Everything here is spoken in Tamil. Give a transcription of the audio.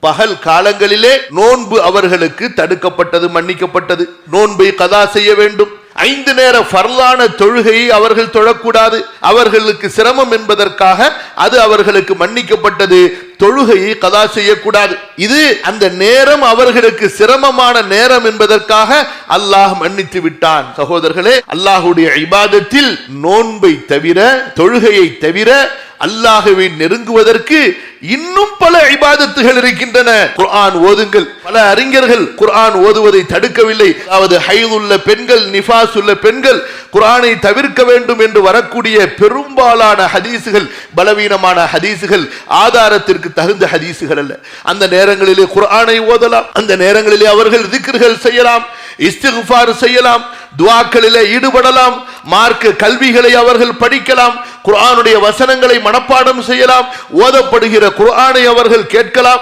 பகல் காலங்களிலே நோன்பு அவர்களுக்கு தடுக்கப்பட்டது மன்னிக்கப்பட்டது. நோன்பை கதா செய்ய வேண்டும். ஐந்து நேர ஃபர்லான தொழுகையை அவர்கள் தொழக்கூடாது. அவர்களுக்கு சிரமம் என்பதற்காக அது அவர்களுக்கு மன்னிக்கப்பட்டது. தொழுகையை கதா செய்யக்கூடாது. இது அந்த நேரம் அவர்களுக்கு சிரமமான நேரம் என்பதற்காக அல்லாஹ் மன்னித்து விட்டான். சகோதரர்களே அல்லாஹுடைய இபாதத்தில் நோன்பை தவிர தொழுகையை தவிர அல்லாகவே நெருங்குவதற்கு இன்னும் பல இபாதத்துகள் இருக்கின்றன. குர்ஆன் ஓதுங்கள். பல அறிஞர்கள் குர்ஆன் ஓதுவதை தடுக்கவில்லை. அதாவது ஹைதுள்ள பெண்கள் நிஃபாஸ் உள்ள பெண்கள் குர்ஆனை தவிர்க்க வேண்டும் என்று வரக்கூடிய பெரும்பாலான ஹதீசுகள் பலவீனமான ஹதீசுகள் ஆதாரத்திற்கு தகுந்த ஹதீசுகள் அல்ல. அந்த நேரங்களிலே குர்ஆனை ஓதலாம். அந்த நேரங்களிலே அவர்கள் திக்ர்கள் செய்யலாம். இஸ்திஃபார் செய்யலாம். துவாக்களிலே ஈடுபடலாம். மார்க்க கல்விகளை அவர்கள் படிக்கலாம். குர்ஆனுடைய வசனங்களை மனப்பாடம் செய்யலாம். ஓதப்படுகிற குர்ஆனை அவர்கள் கேட்கலாம்.